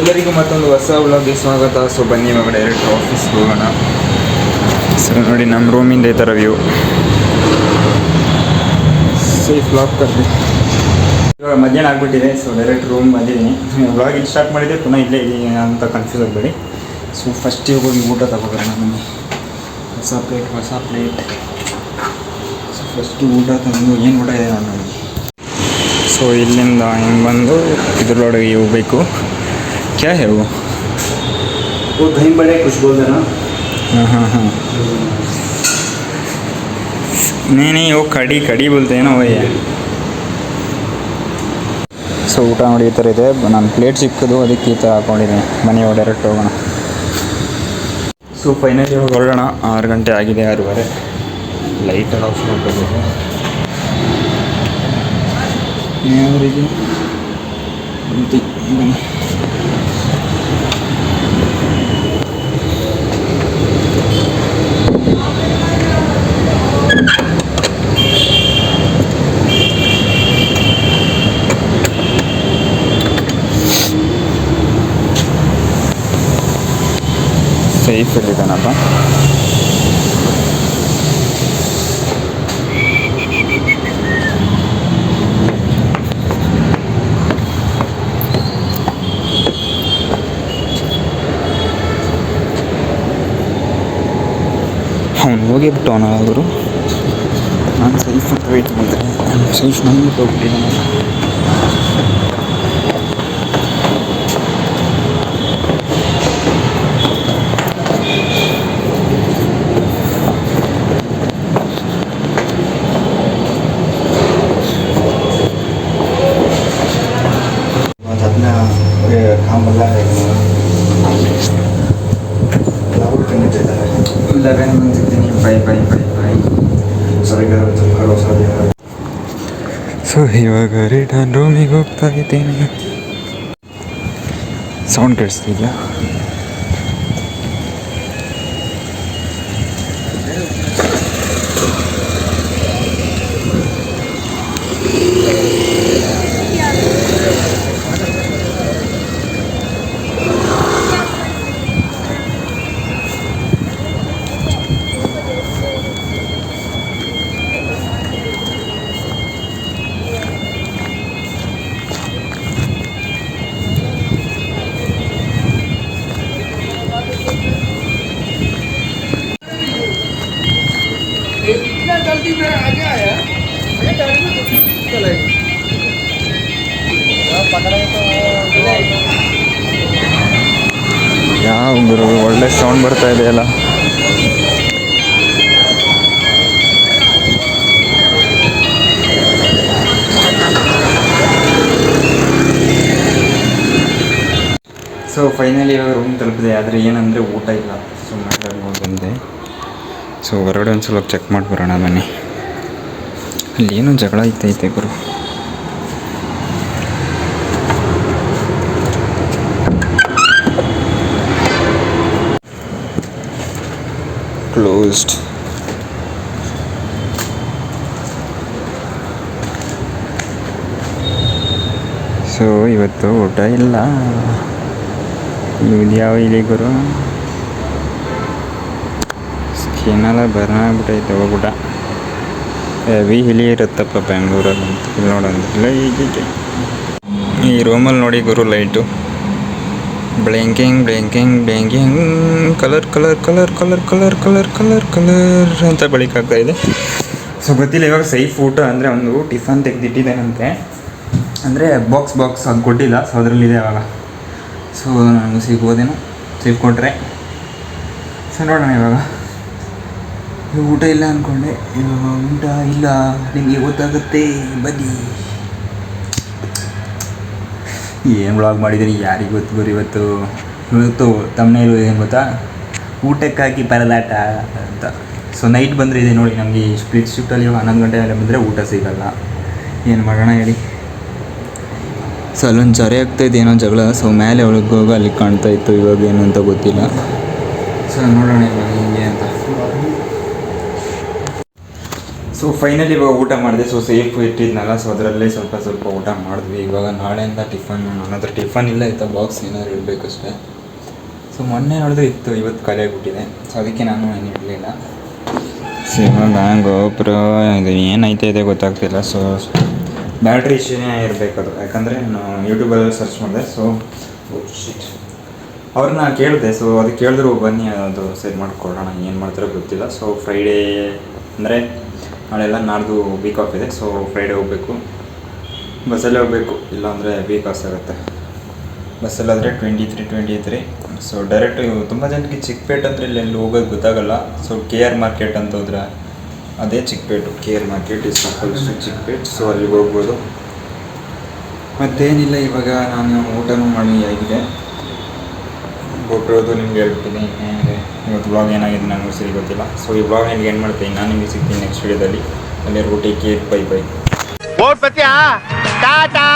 ಎಲ್ಲರಿಗೂ ಮತ್ತೊಂದು ಹೊಸ ವ್ಲಾಗ್ಗೆ ಸ್ವಾಗತ. ಸೊ ಬನ್ನಿ ಇವಾಗ ಡೈರೆಕ್ಟ್ ಆಫೀಸ್ಗೆ ಹೋಗೋಣ. ಸೊ ನೋಡಿ ನಮ್ಮ ರೂಮಿಂದ ಈ ಥರ ವ್ಯೂ ಸೇಫ್ ವ್ಲಾಗ್ ಕರ್ದಿ ಇವಾಗ ಮಧ್ಯಾಹ್ನ ಆಗಿಬಿಟ್ಟಿದೆ ಸೊ ಡೈರೆಕ್ಟ್ ರೂಮ್ ಬಂದಿದ್ದೀನಿ. ವ್ಲಾಗ್ ಇಲ್ಲಿ ಸ್ಟಾರ್ಟ್ ಮಾಡಿದ್ದೆ ಪುನಃ ಇಲ್ಲೇ ಇದ್ದೀನಿ ಅಂತ ಕನ್ಫ್ಯೂಸ್ ಆಗಬೇಡಿ. ಸೊ ಫಸ್ಟ್ ಹೋಗಿ ಊಟ ತಗೋಬರೋಣ ನಾನು ಹೊಸ ಪ್ಲೇಟ್ ಹೊಸ ಪ್ಲೇಟ್ ಸೊ ಫಸ್ಟ್ ಊಟ ತಂದು ಏನು ಊಟ ಇದೆ ನೋಡಿ ಸೊ ಇಲ್ಲಿಂದ ಹಿಂಗೆ ಬಂದು ಇದ್ರೊಳಗೆ ಹೋಗ್ಬೇಕು ಕ್ಯಾ ಹೇ वो वो दही बड़े कुछ बोल देना हाँ हाँ हाँ नहीं नहीं वो ಕಡಿ ಕಡಿ बोलते हैं ना वही है ಸೊ ಊಟ ನೋಡಿ ಈ ಥರ ಇದೆ ನಾನು ಪ್ಲೇಟ್ ಸಿಕ್ಕೋದು ಅದಕ್ಕೆ ಈ ಥರ ಹಾಕೊಂಡಿದ್ದೀನಿ ಮನೆ ಡೈರೆಕ್ಟ್ ಹೋಗೋಣ ಸೊ ಫೈನಲಿ ಇವಾಗ ಹೊರಡೋಣ ಆರು ಗಂಟೆ ಆಗಿದೆ ಆರೂವರೆ ಲೈಟ್ ಎಲ್ಲ ಆಫ್ ಮಾಡಬೇಕು ಯಾವ ರೀತಿ ಸೇಫ್ ಇಲ್ಲಿದ್ದಾನಪ್ಪ ಅವನು ಹೋಗಿಬಿಟ್ಟವನ ಅವರು ನಾನು ಸೇಫ್ ಅಂತ ವೆಯ್ಟ್ ಮಾಡಿದೆ ಸೇಫ್ ನಮ್ಗೆ ಹೋಗ್ಬಿಟ್ಟಿದ್ದಾನೆ ಇವಾಗ ರಿಟರ್ನ್ ರೂಮಿಗೆ ಹೋಗ್ತಾ ಇದ್ದೀನಿ. ಸೌಂಡ್ ಕೇಳಿಸ್ತಿದ್ಯಾ? आगे आया मैं ಯಾವ ಗುರು, ಒಳ್ಳೆ ಸೌಂಡ್ ಬರ್ತಾ ಇದೆ ಇದೆಯಲ್ಲ? ಸೊ ಫೈನಲಿ ಇವಾಗ ರೂಮ್ ತಲುಪಿದೆ, ಆದರೆ ಏನಂದ್ರೆ ಊಟ ಇಲ್ಲ. ಸುಮ್ಮನೆ ಸೊ ಹೊರಗಡೆ ಒಂದು ಸಲ ಚೆಕ್ ಮಾಡಿ ಬರೋಣ, ಬನ್ನಿ. ಏನೋ ಜಗಳ ಐತೈತೆ ಗುರು. ಕ್ಲೋಸ್ಡ್ ಸೊ ಇವತ್ತು ಊಟ ಇಲ್ಲ. ಇದು ಯಾವ ಇಲ್ಲಿ ಗುರು? ಸ್ಕಿನ್ನೆಲ್ಲ ಬರ್ನ್ ಆಗ್ಬಿಟ್ಟೈತೆ ಹೆವಿ ಹಿಲಿ ಇರುತ್ತಪ್ಪ ಬೆಂಗಳೂರಲ್ಲಿ ಅಂತ. ಇಲ್ಲಿ ನೋಡೋಣ. ಈ ರೂಮಲ್ಲಿ ನೋಡಿ ಗುರು light blinking blinking blinking. Colour colour colour colour colour colour colour colour ಅಂತ ಬೆಳಿಕಾಗ್ತಾ ಇದೆ. ಸೊ ಗೊತ್ತಿಲ್ಲ, ಇವಾಗ ಸೈಫ್ ಊಟ ಅಂದರೆ ಒಂದು ಟಿಫನ್ ತೆಗೆದಿಟ್ಟಿದ್ದೇನಂತೆ. ಅಂದರೆ ಬಾಕ್ಸ್ ಬಾಕ್ಸ್ ಅದು ಕೊಟ್ಟಿಲ್ಲ. ಸೊ ಅದರಲ್ಲಿದೆ ಅವಾಗ ಸೊ ನಾನು ಸಿಗ್ಬೋದೇನೋ? ಸಿಕ್ಕೊಟ್ರೆ ಸೊ ನೋಡೋಣ ಇವಾಗ. ಊಟ ಇಲ್ಲ ಅಂದ್ಕೊಂಡೆ ಊಟ ಇಲ್ಲ. ನಿಮಗೆ ಗೊತ್ತಾಗುತ್ತೆ, ಬನ್ನಿ. ಏನು ಬ್ಲಾಗ್ ಮಾಡಿದ್ದೀನಿ ಯಾರಿಗೆ ಗೊತ್ತು ಬರೀ ಇವತ್ತು? ಇವತ್ತು ತಮ್ಮನೇಲು ಏನು ಗೊತ್ತಾ? ಊಟಕ್ಕಾಗಿ ಪರದಾಟ ಅಂತ. ಸೊ ನೈಟ್ ಬಂದರೆ ಇದೆ ನೋಡಿ, ನಮಗೆ ಸ್ಪ್ಲಿಟ್ ಶಿಫ್ಟಲ್ಲಿ ಹನ್ನೊಂದು ಗಂಟೆ ಮೇಲೆ ಬಂದರೆ ಊಟ ಸಿಗಲ್ಲ. ಏನು ಮಾಡೋಣ ಹೇಳಿ. ಸೊ ಅಲ್ಲೊಂದು ಚರೆ ಆಗ್ತಾಯಿದೆ ಏನೋ ಜಗಳ. ಸೊ ಮೇಲೆ ಒಳಗೆ ಹೋಗಿ ಅಲ್ಲಿ ಕಾಣ್ತಾ ಇತ್ತು, ಇವಾಗ ಏನು ಅಂತ ಗೊತ್ತಿಲ್ಲ. ಸೊ ನೋಡೋಣ ಇವಾಗ ಹಿಂಗೆ ಅಂತ ಸೊ ಫೈನಲಿ ಇವಾಗ ಊಟ ಮಾಡಿದೆ. So safe ಇಟ್ಟಿದ್ನಲ್ಲ. ಸೊ ಅದರಲ್ಲೇ ಸ್ವಲ್ಪ ಸ್ವಲ್ಪ ಊಟ ಮಾಡಿದ್ವಿ. ಇವಾಗ ನಾಳೆಯಿಂದ ಟಿಫನ್ ನನ್ನ ಟಿಫನ್ ಇಲ್ಲ, ಇತ್ತು ಬಾಕ್ಸ್ ಏನಾದ್ರು ಇಡಬೇಕಷ್ಟೇ ಸೊ ಮೊನ್ನೆ ನೋಡಿದ್ರೆ ಇತ್ತು. ಇವತ್ತು ಖಾಲಿ ಬಿಟ್ಟಿದೆ ಸೊ ಅದಕ್ಕೆ ನಾನು ಏನು ಇಡಲಿಲ್ಲ. ಸೊ ಇವಾಗ ಗೋಪುರ ಇದು ಏನೈತೆ ಇದೆ ಗೊತ್ತಾಗ್ತಿಲ್ಲ. ಸೊ ಬ್ಯಾಟ್ರಿ ಇಶ್ಯೂನೇ ಅದು. ಯಾಕಂದರೆ ನಾನು ಯೂಟ್ಯೂಬಲ್ಲಿ ಸರ್ಚ್ ಮಾಡಿದೆ. ಸೊ ಅವ್ರನ್ನ ಕೇಳಿದೆ. ಸೊ ಅದಕ್ಕೆ ಕೇಳಿದ್ರು, ಬನ್ನಿ, ಅದು ಸರಿ ಮಾಡಿಕೊಡೋಣ ಏನು ಮಾಡ್ತಾರೋ ಗೊತ್ತಿಲ್ಲ. ಸೊ ಫ್ರೈಡೇ ಅಂದರೆ ನಾಳೆಲ್ಲ ನಾಡ್ದು ವೀಕ್ ಆಫ್ ಇದೆ ಸೊ ಫ್ರೈಡೇ ಹೋಗಬೇಕು. ಬಸ್ಸಲ್ಲೇ ಹೋಗಬೇಕು, ಇಲ್ಲಾಂದರೆ ವೀಕ್ ಆಫ್ ಆಗುತ್ತೆ ಬಸ್ಸಲ್ಲಾದರೆ twenty three twenty three so direct ತುಂಬ ಜನಕ್ಕೆ ಚಿಕ್ಕಪೇಟೆ ಅಂದರೆ ಇಲ್ಲಿ ಎಲ್ಲಿ ಹೋಗೋದು ಗೊತ್ತಾಗಲ್ಲ. ಸೊ ಕೆ ಆರ್ ಮಾರ್ಕೆಟ್ ಅಂತ ಹೋದ್ರೆ ಅದೇ Chikkapete. K R market is Chikkapete so ಅಲ್ಲಿಗೆ ಹೋಗ್ಬೋದು. ಮತ್ತೇನಿಲ್ಲ, ಇವಾಗ ನಾನು ಊಟನೂ ಮಾಡಿ ಆಗಿದೆ. ಕೊಟ್ಟಿರೋದು ನಿಮ್ಗೆ ಏನಂದರೆ ಇವತ್ತು ಬ್ಲಾಗ್ ಏನಾಗಿದೆ ನನಗೆ ಸರಿ ಗೊತ್ತಿಲ್ಲ. ಸೊ ಈ ಬ್ಲಾಗ್ ನಿಮ್ಗೆ ಏನು ಮಾಡ್ತೀನಿ, ನಾನು ನಿಮಗೆ ಸಿಗ್ತೀನಿ ನೆಕ್ಸ್ಟ್ ವೀಡಿಯೋದಲ್ಲಿ take care bye bye tata.